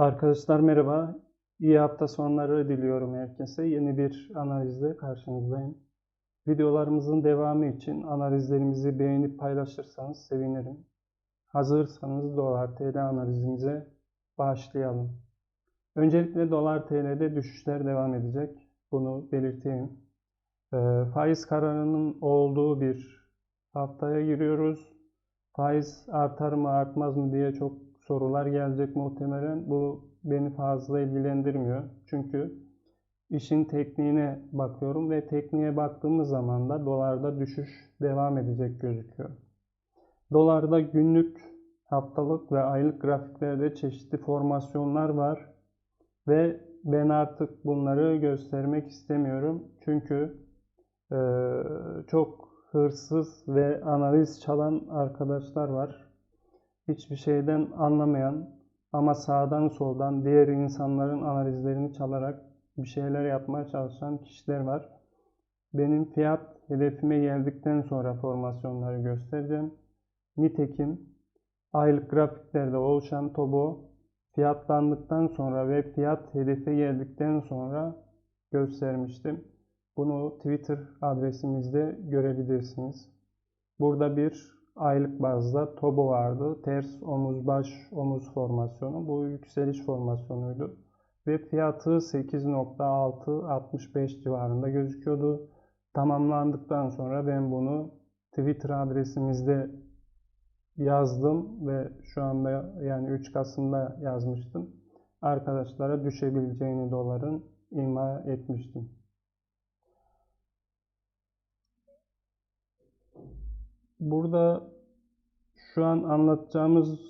Arkadaşlar merhaba. İyi hafta sonları diliyorum herkese. Yeni bir analizle karşınızdayım. Videolarımızın devamı için analizlerimizi beğenip paylaşırsanız sevinirim. Hazırsanız dolar TL analizimize başlayalım. Öncelikle dolar TL'de düşüşler devam edecek. Bunu belirteyim. Ee, faiz kararının olduğu bir haftaya giriyoruz. Faiz artar mı artmaz mı diye çok sorular gelecek muhtemelen. Bu beni fazla ilgilendirmiyor. Çünkü işin tekniğine bakıyorum ve tekniğe baktığımız zaman da dolarda düşüş devam edecek gözüküyor. Dolarda günlük, haftalık ve aylık grafiklerde çeşitli formasyonlar var ve ben artık bunları göstermek istemiyorum. Çünkü e, çok hırsız ve analiz çalan arkadaşlar var. Hiçbir şeyden anlamayan ama sağdan soldan diğer insanların analizlerini çalarak bir şeyler yapmaya çalışan kişiler var. Benim fiyat hedefime geldikten sonra formasyonları göstereceğim. Nitekim aylık grafiklerde oluşan TOBO fiyatlandıktan sonra ve fiyat hedefe geldikten sonra göstermiştim. Bunu Twitter adresimizde görebilirsiniz. Burada bir aylık bazda TOBO vardı. Ters omuz baş omuz formasyonu. Bu yükseliş formasyonuydu. Ve fiyatı 8.665 civarında gözüküyordu. Tamamlandıktan sonra ben bunu Twitter adresimizde yazdım ve şu anda yani 3 Kasım'da yazmıştım. Arkadaşlara düşebileceğini doların ima etmiştim. Burada şu an anlatacağımız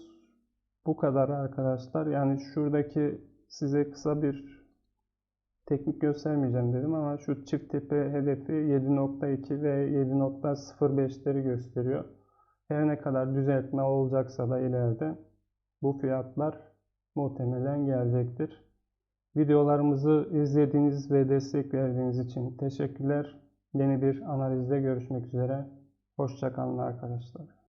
bu kadar arkadaşlar. Yani şuradaki size kısa bir teknik göstermeyeceğim dedim ama şu çift tepe hedefi 7.2 ve 7.05'leri gösteriyor. Her ne kadar düzeltme olacaksa da ileride bu fiyatlar muhtemelen gelecektir. Videolarımızı izlediğiniz ve destek verdiğiniz için teşekkürler. Yeni bir analizde görüşmek üzere. Hoşçakalın arkadaşlar.